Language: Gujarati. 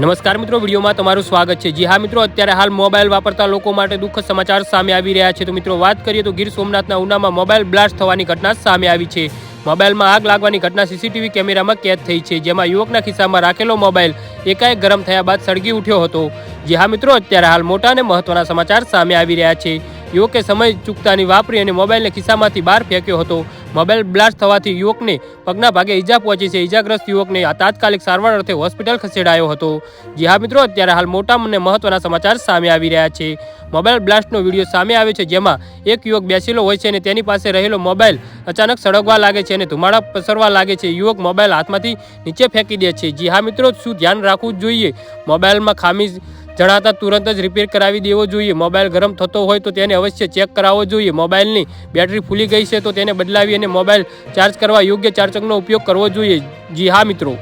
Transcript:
નમસ્કાર મિત્રો, વિડીયોમાં તમારું સ્વાગત છે. જી હા મિત્રો, અત્યારે હાલ મોબાઈલ વાપરતા લોકો માટે દુઃખદ સમાચાર સામે આવી રહ્યા છે. તો મિત્રો, વાત કરીએ તો ગીર સોમનાથના ઉનામાં મોબાઈલ બ્લાસ્ટ થવાની ઘટના સામે આવી છે. મોબાઈલમાં આગ લાગવાની ઘટના સીસીટીવી કેમેરામાં કેદ થઈ છે. જેમાં યુવકના ખિસ્સામાં રાખેલો મોબાઈલ એકાએક ગરમ થયા બાદ સળગી ઉઠ્યો હતો. જી હા મિત્રો, અત્યારે હાલ મોટા અને મહત્વના સમાચાર સામે આવી રહ્યા છે. યુવકે સમય ચૂકતાની વાપરી અને મોબાઈલને ખિસ્સામાંથી બહાર ફેંક્યો હતો. મોબાઈલ બ્લાસ્ટ થવાથી યુવકને પગના ભાગે ઈજા પહોંચી છે. ઈજાગ્રસ્ત યુવકને તાત્કાલિક સારવાર અર્થે હોસ્પિટલ ખસેડાયો હતો. જી હા, મિત્રો, અત્યારે હાલ મોટા અને મહત્વના સમાચાર સામે આવી રહ્યા છે. મોબાઈલ બ્લાસ્ટનો વીડિયો સામે આવ્યો છે, જેમાં એક યુવક બેસેલો હોય છે અને તેની પાસે રહેલો મોબાઈલ અચાનક સળગવા લાગે છે અને ધુમાડા પસરવા લાગે છે. યુવક મોબાઈલ હાથમાંથી નીચે ફેંકી દે છે. જી હા, મિત્રો, શું ધ્યાન રાખવું જોઈએ? મોબાઈલમાં ખામી જણાતા તુરંત જ રિપેર કરાવી દેવો જોઈએ. મોબાઈલ ગરમ થતો હોય તો તેને અવશ્ય ચેક કરાવવો જોઈએ. મોબાઈલની બેટરી ફૂલી ગઈ છે તો તેને બદલાવી અને મોબાઈલ ચાર્જ કરવા યોગ્ય ચાર્જરનો ઉપયોગ કરવો જોઈએ. જી હા મિત્રો.